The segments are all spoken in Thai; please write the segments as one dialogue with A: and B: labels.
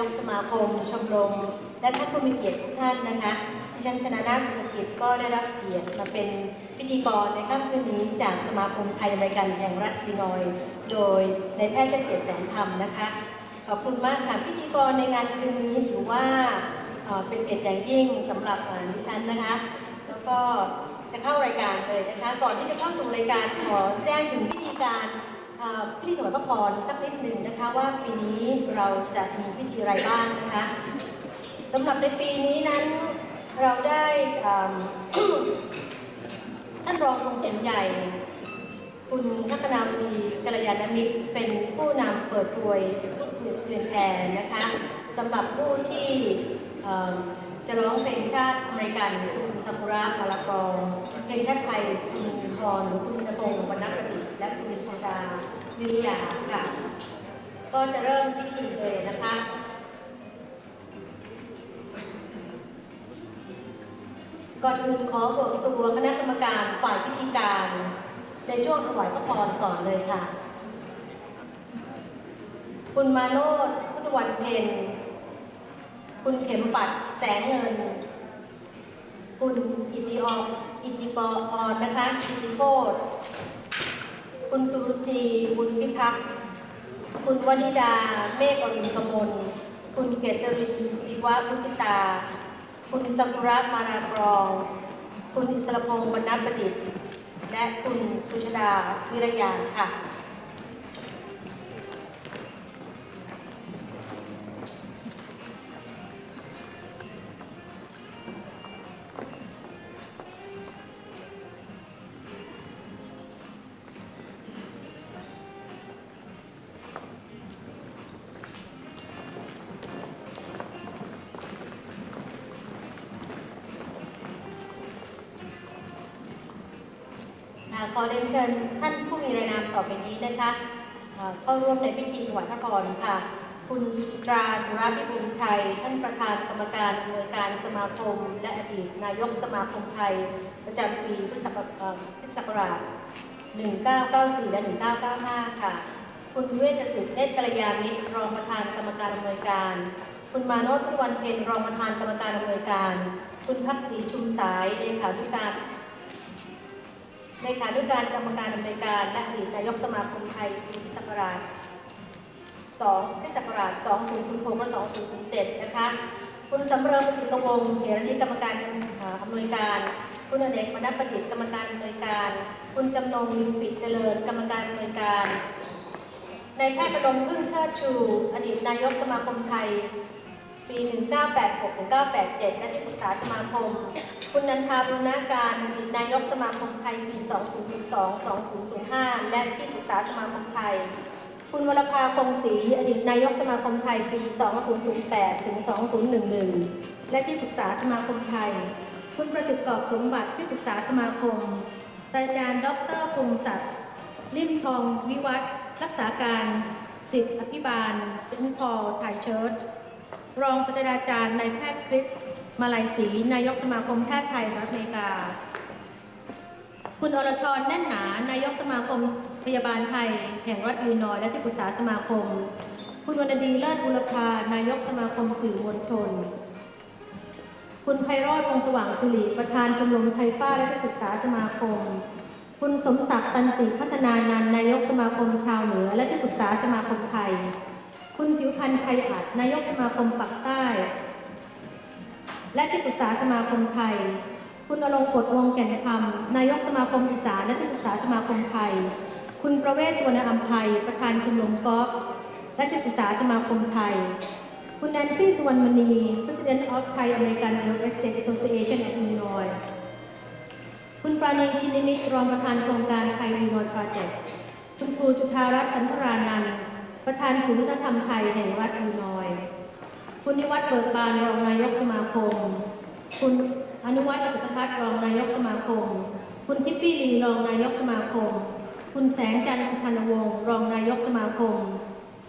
A: ายกสมาคม ชมรม และท่านผู้มีเกียรติทุกท่านนะคะดิฉันธนานาสุขกิจก็ได้รับเกียรติมาเป็นพิธีกรในค่ำคืนนี้จากสมาคมไทยอเมริกันแห่งรัฐอินอย โดยในแพทย์เจเกียรติแสนธรรมนะคะ ขอบคุณมากค่ะพิธีกรในงานคืนนี้ถือว่าเป็นเกียรติอย่างยิ่งสำหรับอ่าดิฉันนะคะ แล้วก็จะเข้ารายการเลยนะคะ ก่อนที่จะเข้าสู่รายการขอแจ้งถึงพิธีการ พิธีถวายพระพรสักนิดหนึ่งนะคะว่าปีนี้เราจะมีพิธีอะไรบ้างนะคะสำหรับในปีนี้นั้นเราได้ท่านรองกงสุลใหญ่ คุณทักษณาวีกัลยาณมิตรเป็นผู้นำเปิดตัวยลูกเพื่อนแทนนะคะสำหรับผู้ที่จะร้องเพลงชาติอเมริกันคุณซากุระมาลากรเพลงชาติไทยคุณพรหรือคุณสะพงวรรณประ ดิษฐ์และคุณสุดาวิริยาค่ะ ก็จะเริ่มพิธีเลยนะคะก่อนอื่นขอบิกตัวคณะกรรมการฝ่ายพิธีการ ในช่วงถวายพระพรก่อนเลยค่ะ คุณมาโนดพุทธวันเพ็ญคุณเข็มปัดแสงเงิน คุณอิติอออิติปอออนนะคะอิติโกด คุณสุรุจีบุญพิพักษ์คุณวนิดา เมฆอรุณกมล คุณเกษรินศิวะพุทธิตา คุณสักุระมานากรอง คุณอิสรพงศ์บรรณประดิษฐ์ และคุณสุชดาวิรยานค่ะ ขอเรียนเชิญท่านผู้มีรายนามต่อไปนี้นะคะเอ่อเข้าร่วมในพิธีถวายพระพรค่ะ คุณสุตราสุราพิบูลชัย ท่านประธานกรรมการอำนวยการสมาคม และอดีตนายกสมาคมไทย ประจำปีพุทธศักราช1994 และ 1995 ค่ะ คุณเวชศิษฐ์เนตรกัลยามิตรรองประธานกรรมการอำนวยการ คุณมาโนทพุทวันเพ็ญรองประธานกรรมการอำนวยการ คุณพักศรีชุมสายเลขาธิการ ในขานุการกรรมการดำเนินการและอดีตนายกสมาคมไทยปีพุทธศักราช2พุทธศักราช 2006และ2007 นะคะ คุณสำเริงปฏิกวงเหรัญญิกรรมการอำนวยการ คุณอเนกมณประดิษฐ์กรรมการอำนวยการ คุณจำนงลิมปิดเจริญกรรมการอำนวยการ นายแพทย์ประดมพึ่งเชิดชู อดีตนายกสมาคมไทย ปี 1986-1987และที่ปรึกษาสมาคม คุณนันทาบุญนาการอดีตนายกสมาคมไทยปี 2002-2005 และที่ปรึกษาสมาคมไทย คุณวรภาคงศรีอดีตนายกสมาคมไทยปี 2008ถึง2011 และที่ปรึกษาสมาคมไทย คุณประสิทธิ์กอบสมบัติที่ปรึกษาสมาคมอาจารย์ดรพงศักดิ์ลิ่มทองวิวัฒรักษาการสิทธิอภิบาลเป็นพอไทยเชิร์ รองศาสตราจารย์นายแพทย์คริสมาลัยศรีนายกสมาคมแพทย์ไทยสหรัฐอเมริกา คุณอรชรแน่นหนา นายกสมาคมพยาบาลไทย แห่งรัฐอิลลินอยและที่ปรึกษาสมาคม คุณวรรณดีเลิศบุรพานายกสมาคมสื่อมวลชน คุณไพโรธวงศ์สว่างสิริประธานชมรมไทยป้าและที่ปรึกษาสมาคม คุณสมศักดิ์ตันติพัฒนานันนายกสมาคมชาวเหนือ และที่ปรึกษาสมาคมไทย คุณผิวพันธ์ไทยอัดนายกสมาคมปักใต้ และที่ปรึกษาสมาคมไทย คุณอลงกฎวงแก่นคำนายกสมาคมอีสานและที่ปรึกษาสมาคมไทย คุณประเวศสุวรรณอัมภัยประธานชมรมกอล์ฟและที่ปรึกษาสมาคมไทย คุณแนนซี่สุวรรณมณี President of Thai American Real Estate Association of Illinois คุณปราณีชินินิตรองประธานโครงการไทยรีโนโปรเจกต์คุณครูจุธารัตน์สันทรานันท์ ประธานศูนย์วัฒนธรรมไทยแห่งรัฐอิลลินอยคุณนิวัฒน์เบิกบานรองนายกสมาคม คุณอนุวัฒน์อัตพัฒน์รองนายกสมาคม คุณทิพย์ปี้ลีรองนายกสมาคม คุณแสงจันทร์สุพรรณวงศ์รองนายกสมาคม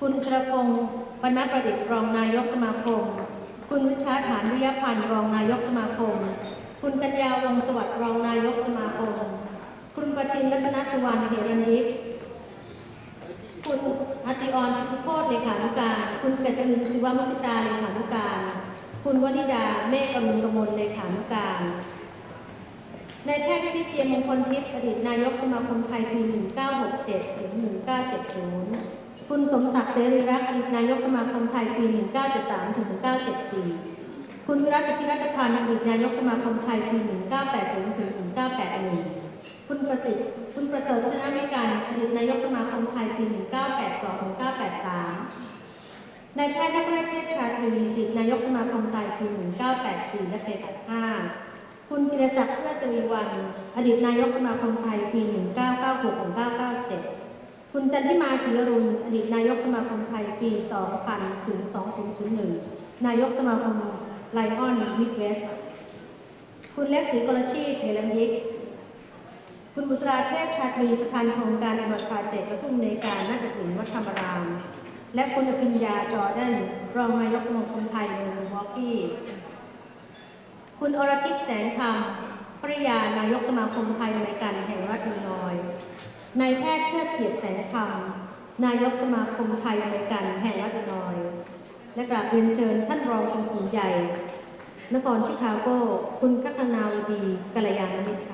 A: คุณชรพงศ์ปนประดิษฐ์รองนายกสมาคม คุณวิชาฐานวิยพันธ์รองนายกสมาคม คุณกัญญาวงศ์สวัสดิ์รองนายกสมาคม คุณประจินรัตนสุวรรณเฮรณิก อติออนพุทโคตรเลขานุการ คุณเกษรินศิวมุทิตาเลขานุการ คุณวนิดาเมฆกรุณกมลเลขานุการนายแพทย์พิเจียมมงคลทิพย์อดีตนายกสมาคมไทยปี 1967 ถึง 1970 คุณสมศักดิ์เสรีรักอดีตนายกสมาคมไทยปี 1973 ถึง 1974 คุณวิรัชธิรัตน์ทานอดีตนายกสมาคมไทยปี 1980 คุณประสิทธิ์คุณประเสริฐธนมิการอดีตนายกสมาคมไทยปี 1982ถึง983นายแพทย์นักเวชเทศชาตรีอดีตนายกสมาคมไทยปี 1984 และปี85คุณกิรศักดิ์เพื่อสรีวันอดีตนายกสมาคมไทยปี 1996ถึง997 คุณจันทิมาศรีรุณอดีตนายกสมาคมไทยปี 2000 ถึง 2001 นายกสมาคมไลออนมิดเวสคุณเล็กศรีกรชีพเฮลัมยิก คุณบุษราเทพชาตรีประธานโครงการอนุทราเตและผู้อำนวยการนาฏศิลป์วัดธรรมราม และคุณอภิญญาจอร์แดนรองนายกสมาคมไทยเมืองวอกกี้คุณอรทิพย์แสงธรรมภริยานายกสมาคมไทยอเมริกันแห่งรัฐอิลลินอยนายแพทย์เชิดเกียรติแสงธรรมนายกสมาคมไทยอเมริกันแห่งรัฐอิลลินอยและกราบเรียนเชิญท่านรองกงสุลใหญ่ นครชิคาโก คุณกัคณาวดีกัลยาณมิตรค่ะ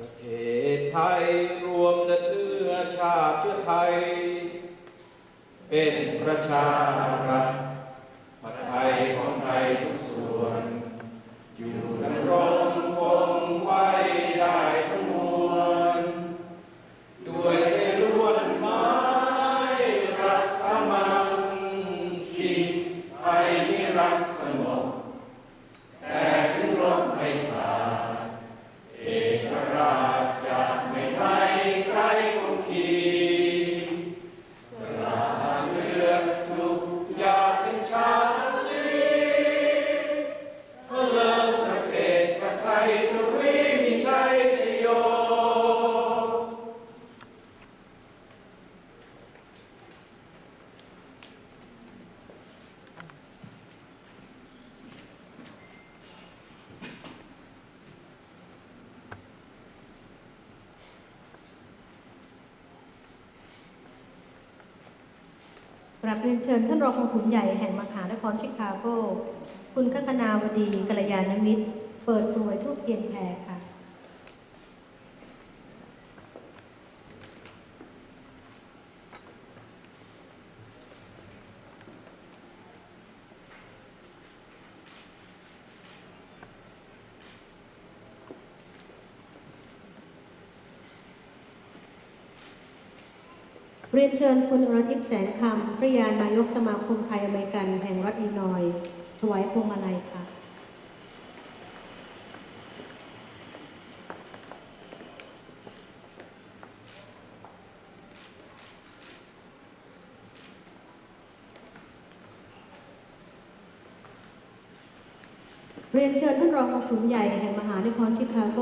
B: ประเทศไทยรวมเนื้อชาติเชื้อไทย เป็นประชา
A: เรียนเชิญท่านรองกงสุลใหญ่แห่งมหานครชิคาโก คุณคคณาวดีกัลยาณมิตร เปิดกรวยทูปเทียนแพ เรียนเชิญคุณอรทิพย์แสงคำพระยานายกสมาคมไทยอเมริกันแห่งรัฐอินอย ถวายพวงมาลัยค่ะเรียนเชิญท่านรองกงสุลใหญ่แห่งมหานครชิคาโก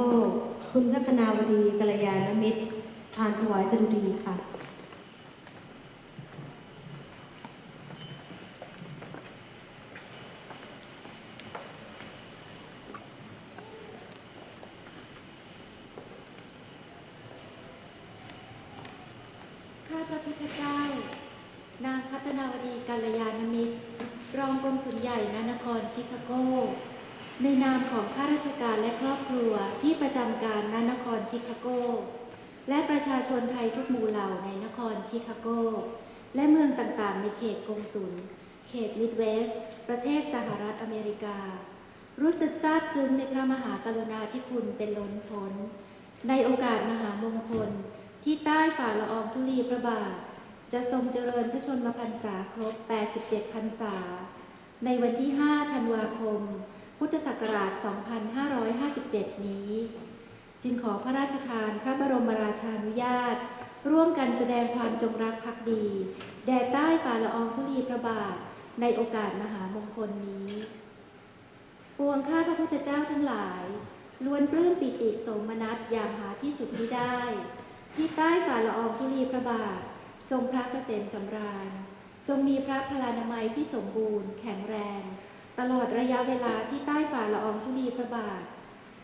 A: คุณทัคณาวดีกัลยาณมิตรอ่านถวายสดุดีค่ะ
C: ข้า พระพุทธเจ้า นางพัฒนาวดีกัลยาณมิตร รองกรมสุลใหญ่ณนครชิคาโก ในนามของข้าราชการและครอบครัวที่ประจำการณนครชิคาโก และประชาชนไทยทุกหมู่เหล่าในนครชิคาโก และเมืองต่างๆ ในเขตกงสุล เขตมิดเวสต์ประเทศสหรัฐอเมริกา รู้สึกซาบซึ้งในพระมหากรุณาธิคุณเป็นล้นพ้นในโอกาสมหามงคล ที่ใต้ฝ่าละอองธุลีพระบาท จะทรงเจริญพระชนมพรรษาครบ 87 พรรษา ในวันที่ 5 ธันวาคม พุทธศักราช 2557 นี้ จึงขอพระราชทานพระบรมราชานุญาต ร่วมกันแสดงความจงรักภักดี แด่ใต้ฝ่าละอองธุลีพระบาท ในโอกาสมหามงคลนี้ปวงข้าพระพุทธเจ้าทั้งหลายล้วนปลื้มปิติโสมนัสอย่างหาที่สุดมิได้ ที่ใต้ฝ่าละอองธุลีพระบาท ทรงพระเกษมสำราญ ทรงมีพระพลานามัยที่สมบูรณ์ แข็งแรง ตลอดระยะเวลาที่ใต้ฝ่าละอองธุลีพระบาท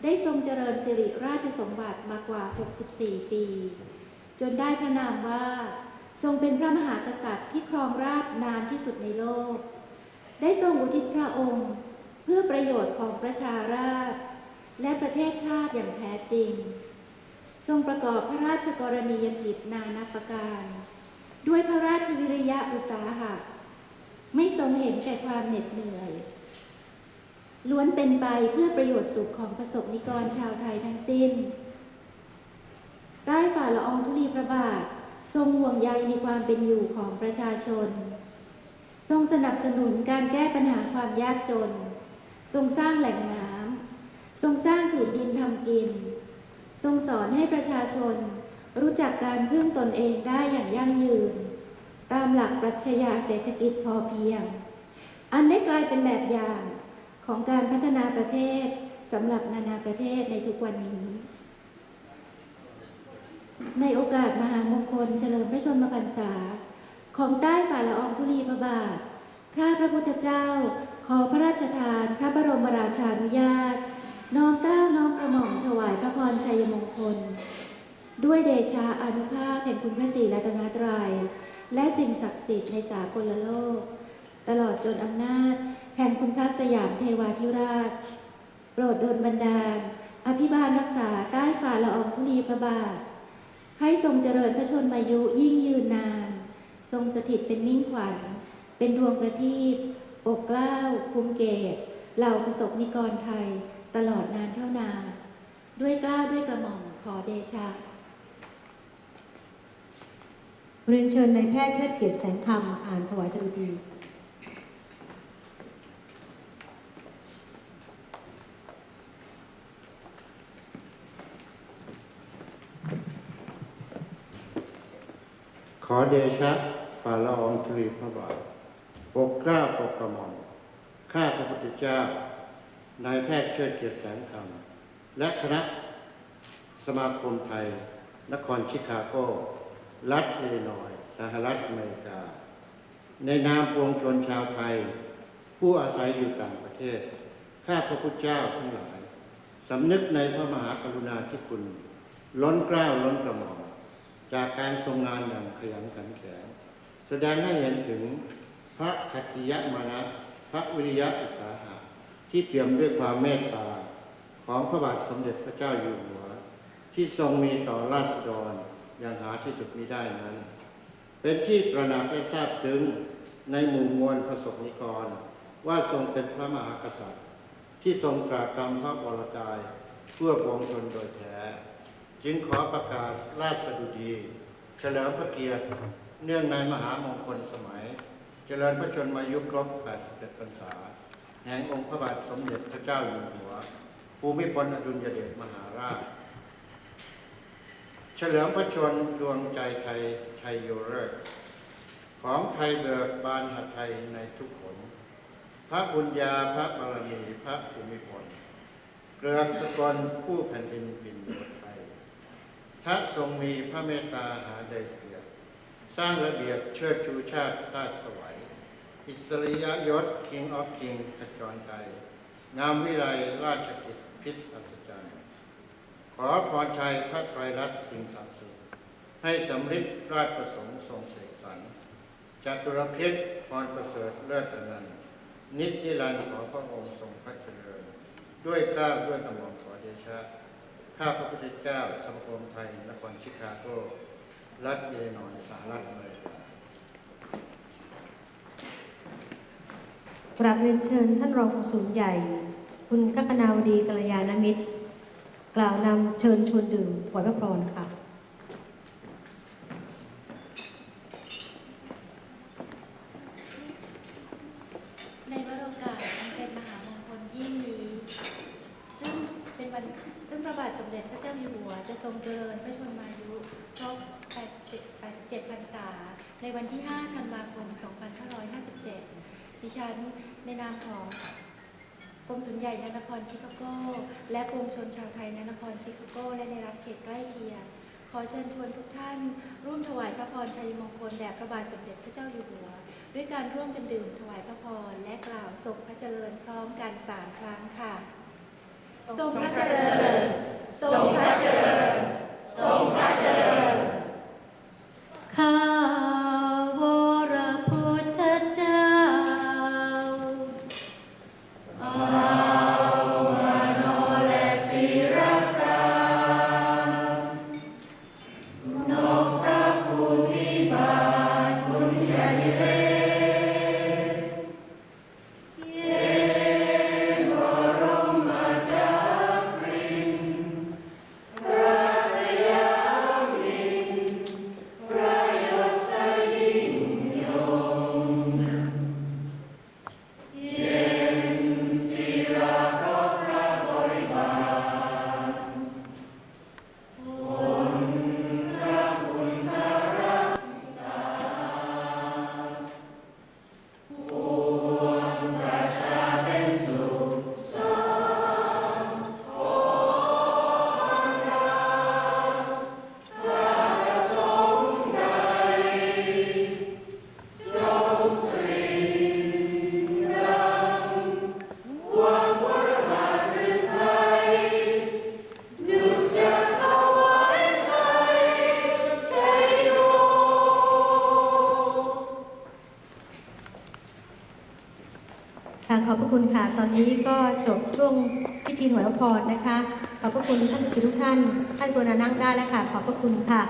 C: ได้ทรงเจริญสิริราชสมบัติมากว่า 64 ปี จนได้พระนามว่า ทรงเป็นพระมหากษัตริย์ที่ครองราชนานที่สุดในโลก ได้ทรงอุทิศพระองค์ เพื่อประโยชน์ของประชาราษฎรและประเทศชาติอย่างแท้จริง ทรงประกอบพระราชกรณียกิจนานาประการ ด้วยพระราชวิริยะอุตสาหะ ไม่ทรงเห็นแก่ความเหน็ดเหนื่อย ล้วนเป็นไปเพื่อประโยชน์สุขของประสบนิกรชาวไทยทั้งสิ้น ใต้ฝ่าละอองธุลีพระบาท ทรงห่วงใยในความเป็นอยู่ของประชาชน ทรงสนับสนุนการแก้ปัญหาความยากจน ทรงสร้างแหล่งน้ำทรงสร้างผืนดินทำกิน ทรงสอนให้ประชาชน รู้จักการพึ่งตนเองได้อย่างยั่งยืน ตามหลักปรัชญาเศรษฐกิจพอเพียง อันได้กลายเป็นแบบอย่างของการพัฒนาประเทศสำหรับนานาประเทศในทุกวันนี้ ในโอกาสมหามงคลเฉลิมพระชนมพรรษา ของใต้ฝ่าละอองธุลีพระบาท ข้าพระพุทธเจ้า ขอพระราชทานพระบรมราชานุญาต น้อมเกล้า ระหม่อมถวายพระพรชัยมงคล ด้วยเดชาอานุภาพแห่งคุณพระศรีรัตนตรัย และสิ่งศักดิ์สิทธิ์ในสากลโลก ตลอดจนอำนาจ แห่งคุณพระสยามเทวาธิราช โปรดดลบันดาล อภิบาลรักษาใต้ฝ่าละอองธุลีพระบาท ให้ทรงเจริญพระชนมายุยิ่งยืนนาน ทรงสถิตเป็นมิ่งขวัญ เป็นดวงประทีปปกเกล้า คุ้มเกตเหล่าประสบนิกรไทย ตลอดนานเท่านาน ด้วยกล้าด้วยกระหม่อมขอเดชะ
A: เรียนเชิญนายแพทย์เทิดเกียรติแสงคำอ่านถวายสดุดี
D: ขอเดชะฝ่าละอองธุลีพระบาทปกกล้าปกกระหม่อมข้าพระพุทธเจ้านายแพทย์เชิดเกียรติแสงคำ และคณะสมาคมไทย นครชิคาโก รัฐอิลลินอยสหรัฐอเมริกา ในนามปวงชนชาวไทย ผู้อาศัยอยู่ต่างประเทศ ข้าพระพุทธเจ้าทั้งหลาย สำนึกในพระมหากรุณาธิคุณ ล้นเกล้าล้นกระหม่อมจากการทรงงานอย่างขยันขันแข็งแสดงให้เห็นถึงพระขัตติยมานะ พระวิริยะอุตสาหะที่เปี่ยมด้วยความเมตตา ของพระบาทสมเด็จพระเจ้าอยู่หัว ที่ทรงมีต่อราษฎรอย่างหาที่สุดมิได้นั้น เป็นที่ตระหนักและทราบซึ้งในหมู่มวลประสบนิกร ว่าทรงเป็นพระมหากษัตริย์ ที่ทรงตรากตรำพระวรกายเพื่อปวงชนโดยแท้ จึงขอประกาศราชดุดี เฉลิมพระเกียรติเนื่องในมหามงคลสมัย เจริญพระชนมายุครบ87พรรษาแห่งองค์พระบาทสมเด็จพระเจ้าอยู่หัว ภูมิพลอดุลยเดชมหาราช เฉลิมพระชนดวงใจไทยชัยโยเลิศของไทยเบิกบานหัไทยในทุกผลพระบุญญาพระบารมีพระภูมิพลเกลือกสกลผู้แผ่นดินปินโยไทยพระทรงมีพระเมตตาหาได้เปรียบสร้างระเบียบเชิดชูชาติชาติสวัยอิสริยยศ King of King ขจรไทยงามวิไลราชกิจ พิษอัศจรรย์ขอพรชัยพระไตรรัตน์สิ่งศักดิ์สิทธิ์ให้สำฤทธิ์ราชประสงค์ทรงเสกสรรจตุรพิษพรประเสริฐเลิศอนันต์นิจนิรันดร์ขอพระองค์ทรงพระเจริญ ด้วยกล้าด้วยกระหม่อมขอเดชะข้าพระพุทธเจ้าสังคมไทยนครชิคาโกรัฐเยนอนสหรัฐอเมริกา
A: กราบเรียนเชิญท่านรองผู้สูงใหญ่ คุณกัคณาวดีกัลยาณมิตร กล่าวนำเชิญชวนดื่มถวยพระพรค่ะ
C: ในวโรกาสอันเป็นมหามงคลยิ่งนี้ซึ่งเป็นวันซึ่งพระบาทสมเด็จพระเจ้าอยู่หัวจะทรงเจริญพระชนมายุครบ87พรรษา ในวันที่ 5 ธันวาคม 2557 ดิฉันในนามของ รมสุนใหญ่นนครชิคาโก และปวงชนชาวไทยนนครชิคาโก และในรัฐเขตใกล้เคียง ขอเชิญชวนทุกท่าน ร่วมถวายพระพรชัยมงคลแด่พระบาทสมเด็จพระเจ้าอยู่หัว ด้วยการร่วมกันดื่มถวายพระพรและกล่าวส่งพระเจริญพร้อมกันสามครั้งค่ะทรงพระเจริญทรงพระเจริญ ที่
A: ถวายพระพรนะคะ ขอบพระคุณท่านทุกท่าน ท่านกรุณานั่งได้แล้วค่ะ ขอบพระคุณค่ะ